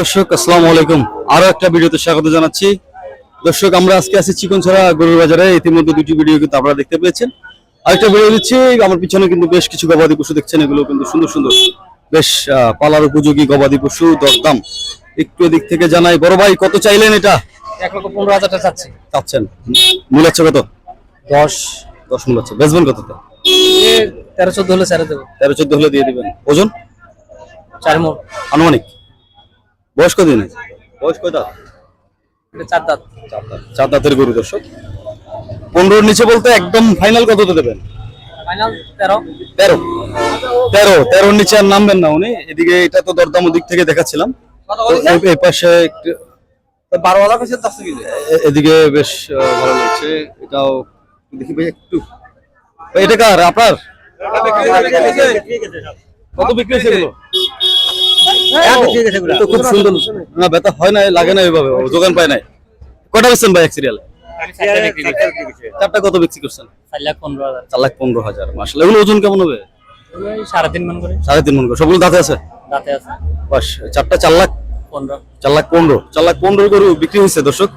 দর্শক আসসালামু আলাইকুম। আরও একটা ভিডিওতে স্বাগত জানাচ্ছি। দর্শক আমরা আজকে আছি চিকনছড়া গরুর বাজারে। ইতিমধ্যে দুটি ভিডিও কিন্তু আপনারা দেখতে পেয়েছেন। আরেকটা ভিডিও দিচ্ছি আমার পিছনে কিন্তু বেশ কিছু গবাদি পশু দেখছেন। এগুলো কিন্তু সুন্দর সুন্দর বেশ পালার উপযোগী গবাদি পশু দরদাম একটু এদিক থেকে জানাই। বড় ভাই কত চাইলেন এটা? এক লক্ষ পনেরো হাজার টাকা চাচ্ছি। চাচ্ছেন। মূল হচ্ছে কত? দশ। দশ মূল হচ্ছে। বেচবেন কততে তেরো চোদ্দ হলে ছেড়ে দেবো। তেরো চোদ্দ হলে দিয়ে দিবেন। ওজন? চার আনুমানিক? বয়স কদিন আছে বয়স এটা চার দাঁত। চার দাঁতের গরু দর্শক। পনেরোর নিচে বলতে একদম ফাইনাল কততে দেবেন? ফাইনাল তেরো। তেরো। তেরো তেরোর নিচে আর নামবেন না উনি। এদিকে এটা তো দরদাম দিক থেকে দেখাচ্ছিলাম। এই- পাশে বারো হাজার কাছে এদিকে বেশ ভালো লাগছে। এটাও দেখি ভাই একটু। এটা কার? আপনার? কত বিক্রি হয়েছে তো খুব সুন্দর। না ব্যথা হয় না লাগে না এইভাবে। দোকান পায় নাই। কটা বেচছেন ভাই এক সিরিয়ালে চারটা কত বিক্রি করছেন? চার লাখ পনেরো হাজার। চার লাখ পনেরো হাজার মাসলে এগুলো ওজন কেমন হবে? সাড়ে তিন মন করে। সাড়ে তিন মন করে। সবগুলো দাঁতে আছে? দাঁতে আছে। বাস চারটা চার লাখ? পনেরো। চার লাখ পনেরো। চার লাখ পনেরো গরু বিক্রি হয়েছে দর্শক।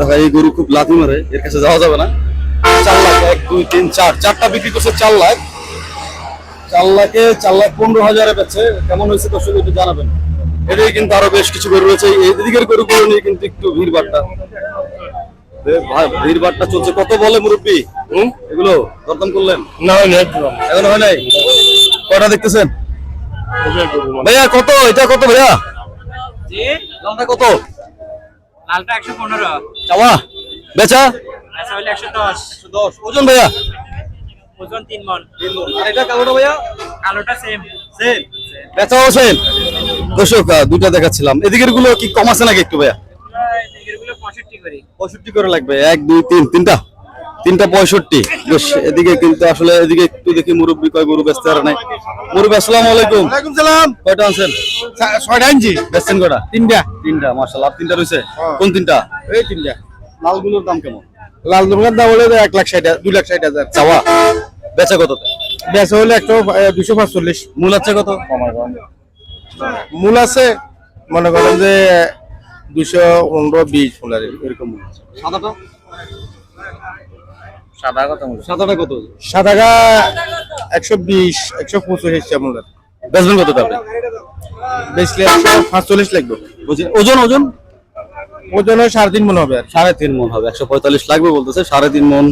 দেখা এই গরু খুব লাথি মারে। এর কাছে যাওয়া যাবে না। চার লাখ এক দুই তিন চার। চারটা বিক্রি করছে চার লাখ। চার লাখে চার লাখ পনেরো হাজারে বেচে কেমন হয়েছে দর্শক একটু জানাবেন। এদিকে কিন্তু আরও বেশ কিছু গরু রয়েছে। এই দিকের গরুগুলো নিয়ে কিন্তু একটু ভিড় বাট্টা ভিড় বাট্টা চলছে। কত বলে মুরব্বী? হুম? এগুলো দরদাম করলেন? না এখন হয় নাই? কটা দেখতেছেন? ভাইয়া কত? এটা কত ভাইয়া? লালটা কত? লালটা একশো পনেরো। চাওয়া? বেচা? ওজন ভাইয়া? ওজন তিন মন। আর এটা কালোটা ভাইয়া? কালোটা সেম সেম দর্শক দুইটা দেখাচ্ছিলাম। এদিকেরগুলো কি কম আছে নাকি একটু ভাইয়া? পঁয়ষট্টি করে। লাগবে। এক দুই তিন তিনটা? তিনটা পঁয়ষট্টি। বেশ এদিকে কিন্তু আসলে এদিকে একটু দেখি মুরব্বী কয় গরু ব্যস্ত আর নাই। মুরব্বী আসসালামু আলাইকুম। ওয়ালাইকুম সালাম। কয়টা আনছেন? ছয়টা ইঞ্চি বেচছেন কয়টা? তিনটা। তিনটা মাশাআল্লাহ। আর তিনটা রয়েছে। কোন তিনটা? এই তিনটা। লালগুলোর দাম কেমন? লাল দুর্গার দাম হলে এক লাখ ষাট দুই লাখ ষাট হাজার। চাওয়া? বেচা কত বেচা হলে একশো দুশো পাঁচচল্লিশ। মূল আছে কত? মূল আছে মনে করেন যে দুশো পনেরো বিশ মূল আর এরকম মূল আছে। সাদাটা? সাদা কত সাদাটা কত? একশো বিশ একশো পঁচিশ হিসাব মূল আর। বেচবেন কত আপনি বেচলে একশো পাঁচচল্লিশ লাগবে? ওজন ওজন? ওজন হয় সাড়ে তিন মন হবে। সাড়ে তিন মন হবে একশো পঁয়তাল্লিশ লাগবে বলতেছে সাড়ে তিন মন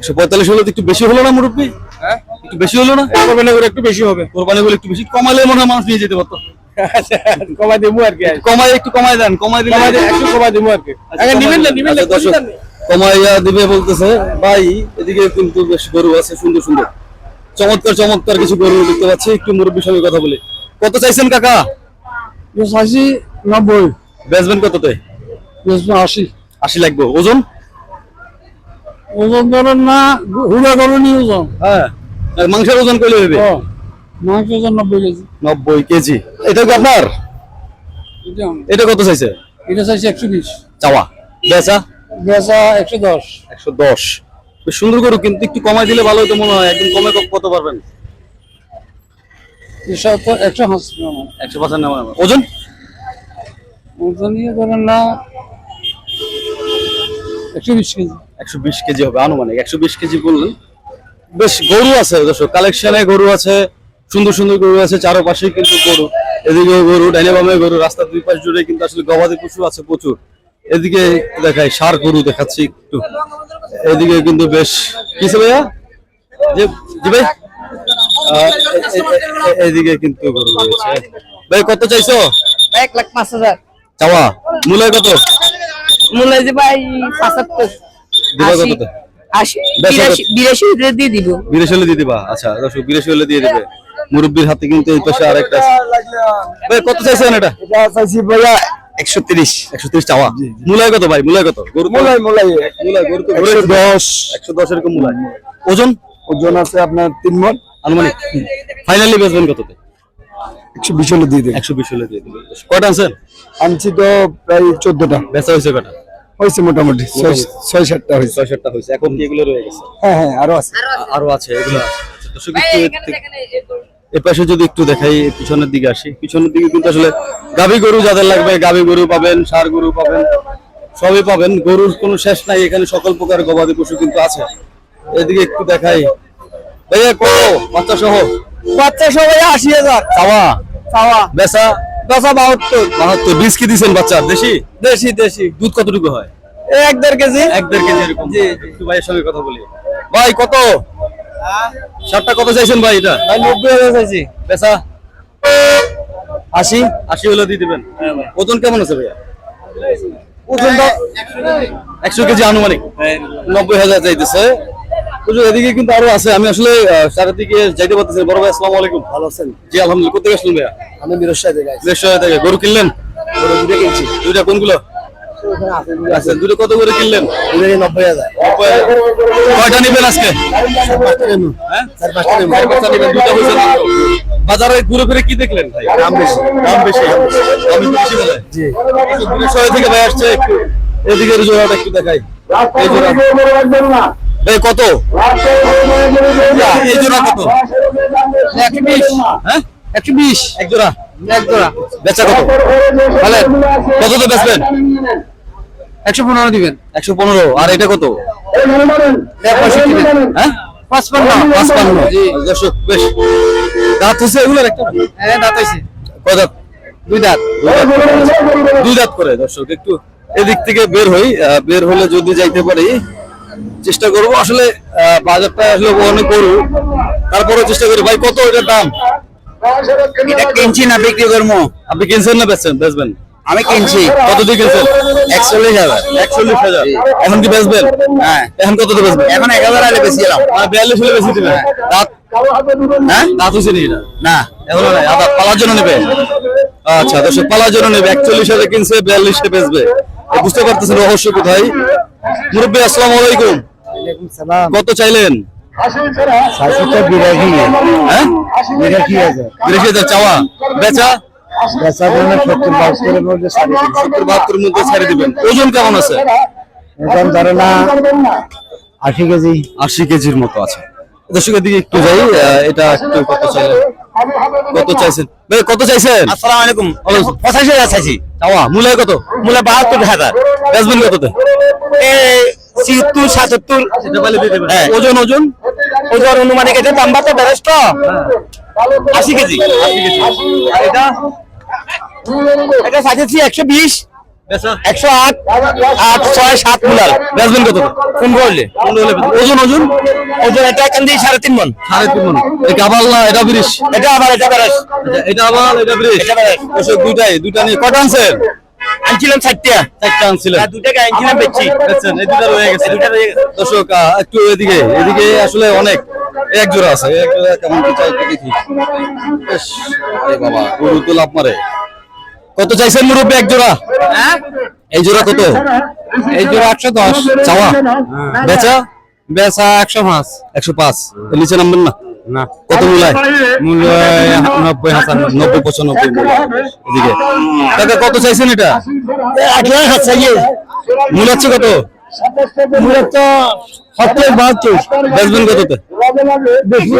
একশো পঁয়তাল্লিশ হলে একটু বেশি হলো না মুরব্বী? হ্যাঁ? একটু বেশি হলো না? কোরবানি করে একটু বেশি হবে। কোরবানি গুলো একটু বেশি কমালে মনে হয় মানুষ নিয়ে যেতে পারতো। কমাই দেবো আর কি। কমাই একটু কমাই দেন কমাই দিলে একশো কমাই দেবো আর কি। নিবেন না নিবেন না আচ্ছা, কমাইয়া দিবে বলতেছে ভাই এদিকে কিন্তু বেশ গরু আছে সুন্দর সুন্দর। চমৎকার চমৎকার কিছু গরু দেখতে পাচ্ছি একটু মুরব্বীর সঙ্গে কথা বলি। কত চাইছেন কাকা? আশি নব্বই। বেচবেন কততে? আশি। আশি লাগবে। ওজন? ওজন ধরেন না হুড়া করুন ওজন। হ্যাঁ। আর মাংসের ওজন কইলে হবে মাংস ওজন নব্বই কেজি। নব্বই কেজি। এটা কি আপনার? এটা কত চাইছে? এটা চাইছে একশো বিশ। চাওয়া। বেচা? বেচা একশো দশ। একশো দশ। সুন্দর গরু কিন্তু একটু কমাই দিলে ভালো হতো মনে হয়। একদম কমে কত পারবেন? একশো হাসি একশো পার্সেন্ট ওজন? ওজন নিয়ে ধরেন না একশো বিশ কেজি। একশো বিশ কেজি হবে আনুমানিক। একশো বিশ কেজি বললেন। বেশ গরু আছে দর্শক কালেকশনে গরু আছে সুন্দর সুন্দর গরু আছে চারপাশে কিন্তু গরু। এদিকে গরু ডাইনে বামে গরু রাস্তার দুই পাশ জুড়ে কিন্তু আসলে গবাদি পশু আছে প্রচুর। এদিকে দেখাই সার গরু দেখাচ্ছি একটু। এদিকে কিন্তু বেশ কিসে ভাইয়া? যে ভাই। এদিকে কিন্তু গরু রয়েছে। ভাই কত চাইছো? এক লাখ পাঁচ হাজার। চাওয়া। মূল্য কত? মনে হয় যে ভাই পঁচাত্তর বিরাশি হলে দিয়ে দিব। বিরাশি হলে দিয়ে দিবা? আচ্ছা দর্শক বিরাশি হলে দিয়ে দিবে। মুরব্বীর হাতে কিন্তু এই পাশে আরেকটা আছে। ভাই কত চাইছেন এটা? এটা চাইছি ভাইয়া একশো তিরিশ একশো তিরিশ চাওয়া। মূলায় কত ভাই? মূলায় কত? গরু তো- মোলাই মোলাই মূলায় গরু তো একশো দশ। একশো দশ এরকম মূলায়। ওজন? ওজন আছে আপনার তিন মন। আনুমানিক। ফাইনালি বেচবেন কততে? একশো বিশ হলে দিয়ে দেবে। একশো বিশ হলে দিয়ে দিবে। কয়টা আনছেন? আনছি তো প্রায় চোদ্দটা। বেচা হয়েছে কয়টা? হয়েছে মোটামুটি। ছয় সাতটা হয়েছে। ছয় সাতটা হয়েছে। এখন কি এগুলো রয়ে গেছে? হ্যাঁ হ্যাঁ আরও আছে। আরও আছে। এগুলো। আছে আচ্ছা। পাশে যদি একটু দেখাই পিছনের দিকে আসি। পিছনের দিকে কিন্তু আসলে গাভী গরু যাদের লাগবে গাভী গরু পাবেন ষাড় গরু পাবেন সবই পাবেন। গরুর কোনো শেষ নাই এখানে সকল প্রকার গবাদি পশু কিন্তু আছে। এদিকে একটু দেখাই। ভাইয়া কত? বাচ্চা সহ বাচ্চা সহ আশি হাজার। চাওয়া? চাওয়া। বেচা? দশা বাহাত্তর। বাহাত্তর। বিশ কি দিচ্ছেন বাচ্চা? দেশি? দেশি দেশি। দুধ কতটুকু হয়? এক দেড় কেজি। এক দেড় কেজি এরকম। একটু ভাইয়ের সঙ্গে কথা বলি। ভাই কত? সাতটা কত চাইছেন ভাই এটা? ভাই নব্বই হাজার চাইছি। পেশা আশি? আশি হলে দিয়ে দিবেন। ওজন কেমন আছে ভাইয়া? ওজনটা একশো কেজি আনুমানিক। নব্বই হাজার চাইতেছে। হুজুর, এদিকে কিন্তু আরও আছে। আমি আসলে চারিদিকে যাইতে পারতেছি বড় ভাই আসসালামু আলাইকুম। ভালো আছেন? জি আলহামদুলিল্লাহ। কোথেকে আসলেন ভাইয়া? আমি মিরসায় থেকে থেকে। গরু কিনলেন? গরু দুটো কিনছি। দুইটা কোনগুলো? আচ্ছা দুটো কত করে কিনলেন? নব্বই হাজার। কয়টা নিবেন আজকে? হ্যাঁ। বাজারে ঘুরে ফিরে কি দেখলেন ভাই? দাম বেশি। দাম বেশি। দাম বেশি বলে। জি। বিষয় থেকে ভাই আসছে একটু। এদিকের জোড়াটা একটু দেখাই। এই জোড়া এই কত? এই জোড়া কত? একশো বিশ হ্যাঁ? একশো বিশ এক জোড়া? এক জোড়া। বেচা কত? বলেন কত তো বেচবেন? একশো পনেরো দিবেন। একশো পনেরো আর এটা কত? হ্যাঁ? পাঁচপান্ন পাঁচপান্ন দর্শক বেশ। দাঁত হচ্ছে এগুলোর একটা? হ্যাঁ দাঁত হয়েছে কয় দাঁত? দুই দাঁত। দুই দাঁত করে দর্শক। একটু এদিক থেকে বের হই। আহ, বের হলে যদি যাইতে পারি চেষ্টা করব আসলে বাজারটা আসলে অনেক গরু তারপরে চেষ্টা করি। ভাই কত এটার দাম? এটা কিনছি না বিক্রি করব। আপনি কিনছেন না বেচছেন? বেচবেন? আমি কিনছি। কত দিয়ে কিনছেন? একচল্লিশ হাজার। একচল্লিশ হাজার। এখন কি বেচবেন? হ্যাঁ। এখন কত দিয়ে বেচবেন? এখন এক হাজার আলে বেশি এলাম মানে বিয়াল্লিশ হলে বেশি দিবেন? দাঁত? হ্যাঁ? দাঁত হচ্ছে নি? না। এখন নাই। আবার পালার জন্য নেবে। আচ্ছা দর্শক পালার জন্য নেবে। একচল্লিশ হাজার কিনছে বিয়াল্লিশে বেচবে। বুঝতে পারতেছেন রহস্য কোথায়? মুরব্বী আসসালামু আলাইকুম। কত চাইলেন? হ্যাঁ? চাওয়া। বেচা? সত্তর বাহাত্তর মধ্যে ছেড়ে দিবেন। ওজন কেমন আছে? এখন ধরে না। আশি কেজি। আশি কেজির মতো আছে। দর্শকের দিকে একটু যাই আহ, এটা একটু কত চাইলেন? কত চাইছেন? ভাই, কত চাইছেন? আসসালামু আলাইকুম। পঁচাশি হাজার চাইছি। চাওয়া মূলায় কত? মূল্য বাহাত্তর হাজার। বেচবেন কততে? এই ছিয়াত্তর সাতাত্তর। হ্যাঁ। ওজন ওজন। ওজন অনুমানিক এটা দাম বাড়তে বেড়েছ আশি কেজি। এটা? এটা চাইছি একশো বিশ। একশো আট আট ছয় সাত মুলার বেচবেন কত? কোন করলে ওজন ওজন? ওজন এটা এখান দিয়ে সাড়ে তিন মন। সাড়ে তিন মন। এই কাবাল না এটা এটা আবার এটা বেড়েছ এটা আবার এটা ব্রিজ? এটা বেড়েছ দুইটাই দুইটা নিয়ে। কটা আনছেন আনছিলাম চারটা। চারটা আনছিলেন। দুটাকে আনছিলাম বেচছি। বেচছেন এই দুইটা রয়ে গেছে। দুটা রয়ে গেছে। দর্শক একটু এদিকে এদিকে আসলে অনেক। এক জোড়া আছে এই এক জোড়া কেমন কি চাই দেখি। বাবা গরু তো লাভ মারে কত চাইছেন মুরব্বী এক জোড়া? হ্যাঁ? এই জোড়া কত? এই জোড়া একশো দশ। চাওয়া? বেচা? বেচা একশো পাঁচ। একশো পাঁচ। নিচে নামবেন না? না। কত মূলায় মূল্য নব্বই হাজার নব্বই পঁচানব্বই। এদিকে। কত চাইছেন এটা? মূল হচ্ছে কত? মূলত সত্তর বাহাত্তর বেচবেন কততে? বেশি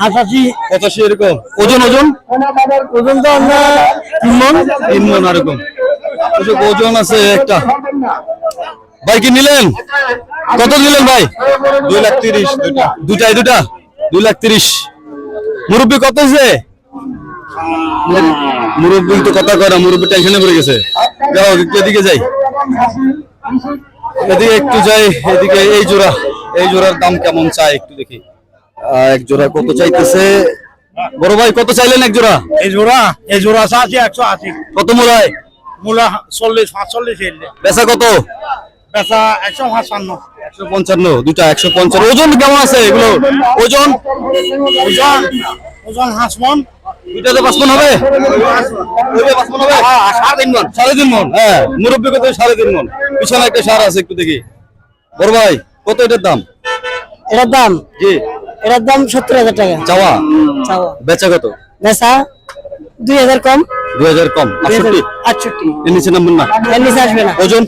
হাসাশি পঁচাশি এরকম। ওজন ওজন? ওজন তো আমরা তিন মন। তিন মন এরকম। ওজন আছে একটা। ভাই, কি নিলেন? কত নিলেন ভাই? দুই লাখ তিরিশ। দুইটাই দুটা দুই লাখ তিরিশ। মুরব্বী কত হয়েছে? মুরব্বী তো কথা না, মুরব্বী টেনশনে পড়ে গেছে। যাও একটু এদিকে যাই। এদিকে একটু যাই এদিকে এই জোড়া এই জোড়ার দাম কেমন চাই একটু দেখি। এক জোড়া কত চাইতেছে? বড় ভাই কত চাইলেন এক জোড়া? এই জোড়া এই জোড়া আছে একশো আশি। কত মূলায়? মূলা চল্লিশ পাঁচচল্লিশ বেচা কত? বেচা একশো পাঁচপান্ন একশো পঞ্চান্ন দুটা একশো পঞ্চান্ন। ওজন কেমন আছে এগুলো? ওজন? ওজন ওজন হাঁস দুইটাতে পাঁচ মন হবে। পাঁচ মন হবে। সাড়ে তিন মন সাড়ে তিন মন হ্যাঁ। মুরব্বী কত? সাড়ে তিন মন পিছনে একটা সার আছে একটু দেখি। বড় ভাই কত এটার দাম? এটার দাম? জি। এটার দাম সত্তর হাজার টাকা। চাওয়া? চাওয়া। বেচা কত? বেচা দুই হাজার কম। দুই হাজার কম। আটষট্টি? আটষট্টি। এর নিচে নামবেন না। এর নিচে আসবে না। ওজন?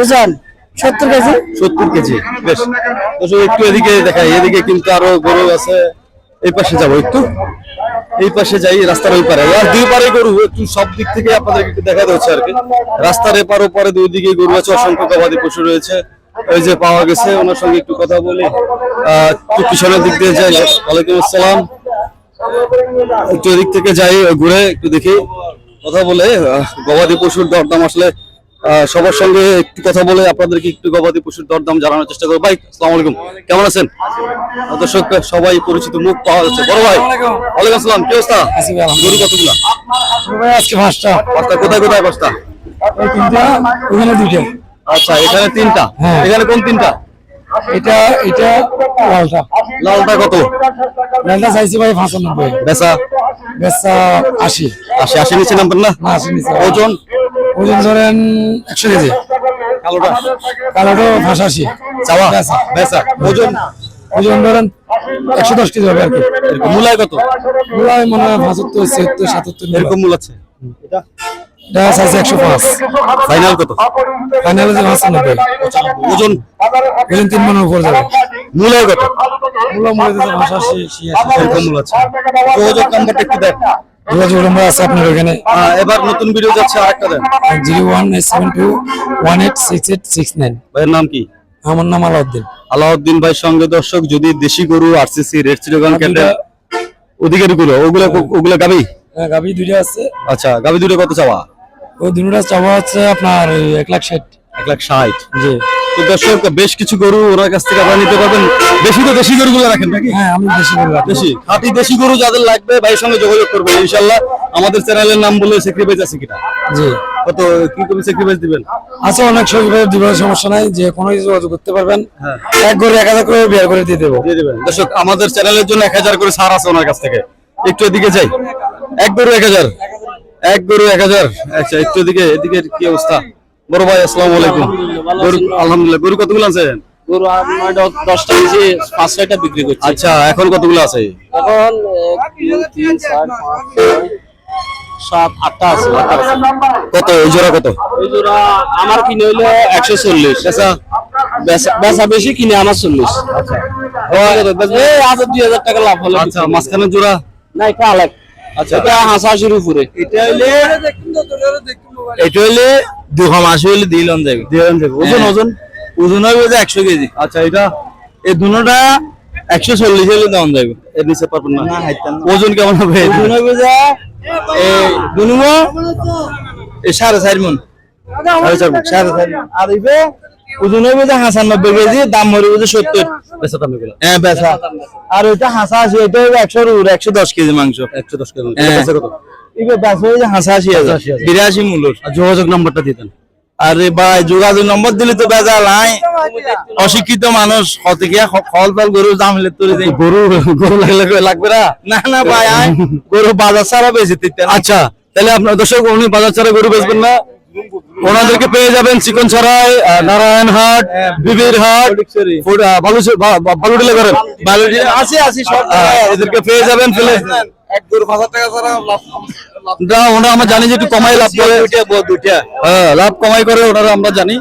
ওজন সত্তর কেজি। সত্তর কেজি। বেশ। একটু এদিকে দেখাই। এদিকে কিন্তু আরও গরু আছে। এই পাশে যাব একটু। এই পাশে যাই রাস্তার ওই পারে। আর দুই পারে গরু একটু সব দিক থেকে আপনাদেরকে একটু দেখাতে হচ্ছে আর কি। রাস্তার এপার ওপারে দুই দিকে গরু আছে অসংখ্য গবাদি পশু রয়েছে। ওই যে পাওয়া গেছে ওনার সঙ্গে একটু কথা বলি। আহ, পিছনের দিক দিয়ে যাই। ওয়ালাইকুম আসসালাম। একটু এদিক থেকে যাই ঘুরে একটু দেখি। কথা বলে গবাদি পশুর দরদাম আসলে সবার সঙ্গে একটু কথা বলে আপনাদেরকে একটু গবাদি পশুর দরদাম জানানোর চেষ্টা করব। ভাই আসসালামু আলাইকুম। কেমন আছেন? দর্শক সবাই পরিচিত মুখ পাওয়া যাচ্ছে। বড় ভাই ওয়ালাইকুম আসসালাম। কি অবস্থা? গরু কতগুলা? আজকে পাঁচটা। পাঁচটা। কোথায় কোথায় পাঁচটা? ওখানে দুইটা। আচ্ছা এখানে তিনটা। এখানে কোন তিনটা? এটা এটা লালটা। লালটা কত? লালটা চাইছি ভাই পঁচানব্বই। বেচা? বেচা আশি। আশি আশি নিচে নামবেন না? না আশি নিচে। ওজন? ওজন ধরেন একশো কেজি। কালোটা। কালোটো ভাষাশি। চাওয়া? বেচা। ওজন? ওজন ধরেন একশো দশ কেজি হবে আর কি। মূলায় কত? মূলায় মনে হয় পঁচাত্তর ছিয়াত্তর সাতাত্তর এরকম মূল আছে? এটা? একশো পাঁচ। ফাইনাল কত? ফাইনাল যে পঁচানব্বই। ওজন? ওজন তিন মানের উপর যাবে। মূলায় কত? মূলা ভাষাশি এরকম মূল আছে। যোগাযোগ নাম্বারটা একটু দেন যোগাযোগ নম্বর আছে আপনার ওখানে। এবার নতুন ভিডিও যাচ্ছে আরেকটা দেন। Zero one seven two one eight six eight six nine. ভাইয়ের নাম কি? আমার নাম আলাউদ্দিন। আলাউদ্দিন ভাই সঙ্গে দর্শক যদি দেশি গরু আরসিসি রেড চিরগান ক্যান্ডেল অধিকারী গুলো ওগুলো ওগুলো গাবি হ্যাঁ, দুইটা আছে। আচ্ছা গাবি দুটো কত চাওয়া? ওই চাওয়া হচ্ছে আপনার এক লাখ ষাট। এক লাখ ষাট। জি। তো দর্শক বেশ কিছু গরু ওনার কাছ থেকে আপনারা নিতে পারবেন। বেশি তো দেশি গরুগুলো রাখেন নাকি? হ্যাঁ আমি করে রাখি। দেশি? খাঁটি দেশি গরু যাদের লাগবে ভাইয়ের সঙ্গে যোগাযোগ ইনশাল্লাহ আমাদের চ্যানেলের নাম বলে আছে কিনা? জি। কত কি করে দিবেন? আছে অনেক দিবার সমস্যা নাই। যে কোনো কিছু যোগাযোগ করতে পারবেন। হ্যাঁ। এক করে এক হাজার করে বিয়ার করে দিয়ে দেবো। দিয়ে দেবেন। দর্শক আমাদের চ্যানেলের জন্য এক হাজার করে ছাড় আছে ওনার কাছ থেকে। একটু এদিকে যাই। এক গরু এক হাজার। এক গরু এক হাজার। আচ্ছা একটু এদিকে এদিকে কি অবস্থা? বড় ভাই আসসালামু আলাইকুম। গরু আলহামদুলিল্লাহ গরু কতগুলো আছে? গরু দশটা পাঁচ ছয়টা বিক্রি করছি। আচ্ছা এখন কতগুলো আছে? এখন তিন চার সাত আটটা আছে। কত এই জোড়া কত? এই জোড়া আমার কিনে হইল একশো চল্লিশ। আচ্ছা বেচা- বেচা বেশি কিনে আমার চল্লিশ। এই হাজার দুই হাজার টাকা লাভ হলো। আচ্ছা মাঝখানে জোড়া? না এটা আলাগ আচ্ছা। এটা হাসাহাসির উপরে। এটা হইলে এটা হইলে দুশো মাসি হইলে দিলাম যাবে দিয়ে দেবো ওজন ওজন? ওজন হবে যে একশো কেজি। আচ্ছা এটা? এই দুটা একশো চল্লিশ হলে দাম যাবে এর নিচে পারবেন না। ওজন কেমন হবে? ওজন হবে যে এই দুনুমো এই সাড়ে চার মন। সাড়ে চার মণ। সাড়ে চার মণ। আর ইবে ওজন হবে যে হাসানব্বই কেজি দাম মরবে যে সত্তর। বেচা দাম এগুলো? হ্যাঁ বেচা। আর ওইটা হাসা আছে ওইটা হবে একশো রুর একশো দশ কেজি মাংস। একশো দশ কেজি হ্যাঁ। বেচা কত ইবে বেচা হবে যে হাসা আশি হাজার বিরাশি মূল্য যোগাযোগ নাম্বারটা দিয়ে আরে ভাই যোগাযোগ নম্বর দিলে তো বেজা নাই। অশিক্ষিত মানুষ গিয়া গরু দাম তুলে দেয় গরু গরু লাগলে লাগবে না না না ভাই গরু বাজার ছাড়া বেশি দিতে আচ্ছা তাহলে আপনার দর্শক উনি বাজার ছাড়া গরু বেচবেন না। ওনাদেরকে পেয়ে যাবেন চিকন ছড়াই বিবির হাট ফুড- আহ, বালু বালুডিলে করেন আছে আছে সব এদেরকে পেয়ে যাবেন ফেলে এক গরু পাঁচ টাকা ছাড়া লাভ না, ওনারা আমরা জানি যে একটু কমাই লাভ করে। দুইটা হ্যাঁ লাভ কমাই করে ওনারা আমরা জানি।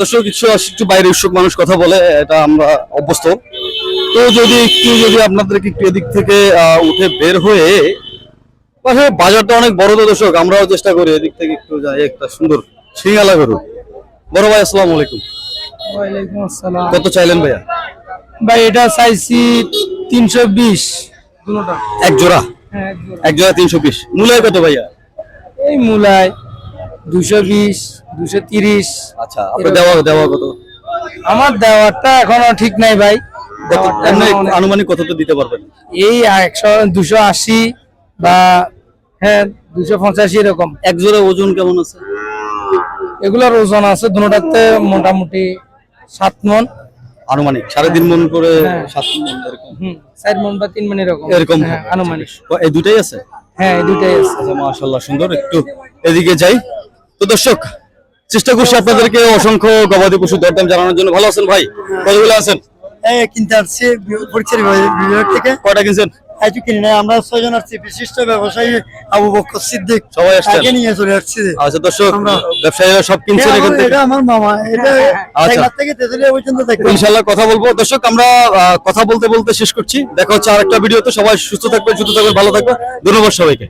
দর্শক কিছু একটু বাইরে উৎসুক মানুষ কথা বলে এটা আমরা অভ্যস্ত। তো যদি একটু যদি আপনাদেরকে একটু এদিক থেকে উঠে বের হয়ে বাজারটা অনেক বড় তো দর্শক আমরাও চেষ্টা করি এদিক থেকে একটু যাই একটা সুন্দর সিঙ্গালা গরু বড় ভাই আসসালামু আলাইকুম। কত চাইলেন ভাইয়া? ভাই এটা চাইছি তিনশো বিশ। এক জোড়া? হ্যাঁ এক জোড়া। তিনশো বিশ মূলায় কত ভাইয়া? এই মূলায় দুশো বিশ দুশো তিরিশ। আচ্ছা আপনার দেওয়া দেওয়া কত? আমার দেওয়ারটা এখনও ঠিক নাই ভাই। আনুমানিক কত তো দিতে পারবেন? এই একশো দুশো আশি বা হ্যাঁ দুশো পঞ্চাশি এরকম। এক জোড়া ওজন কেমন আছে? এগুলোর ওজন আছে দুটাতে মোটামুটি সাত মন। আনুমানিক সাড়ে তিন মন করে হ্যাঁ। সাত মন এরকম। চার মন বা তিন মন এরকম। এরকম হ্যাঁ, আনুমানিক। এই দুটাই আছে? হ্যাঁ এই দুটাই আছে। আচ্ছা মাশাআল্লাহ সুন্দর। একটু এদিকে যাই। তো দর্শক চেষ্টা করছি আপনাদেরকে অসংখ্য গবাদি পশু দরদাম জানানোর জন্য। ভালো আছেন ভাই? কতগুলো আছেন? কিনতে আসছি পরিচয় বিভাগ থেকে। কয়টা কিনছেন? তাই কিনি না আমরা ছয়জন আসছি বিশিষ্ট ব্যবসায়ী আবু বকর সিদ্দিক। সবাই নিয়ে চলে আসছি। আচ্ছা দর্শক ব্যবসায়ীরা সব কিনছেন এখান আমার- থেকে। এটা আমার মামা এটা আচ্ছা। টেকনাফ থেকে তেতুলিয়া পর্যন্ত দেখবেন। ইনশাল্লাহ কথা বলব। দর্শক আমরা আহ, কথা বলতে বলতে শেষ করছি। দেখা হচ্ছে আরেকটা ভিডিওতে। সবাই সুস্থ থাকবে সুস্থ থাকবে ভালো থাকবে ধন্যবাদ সবাইকে।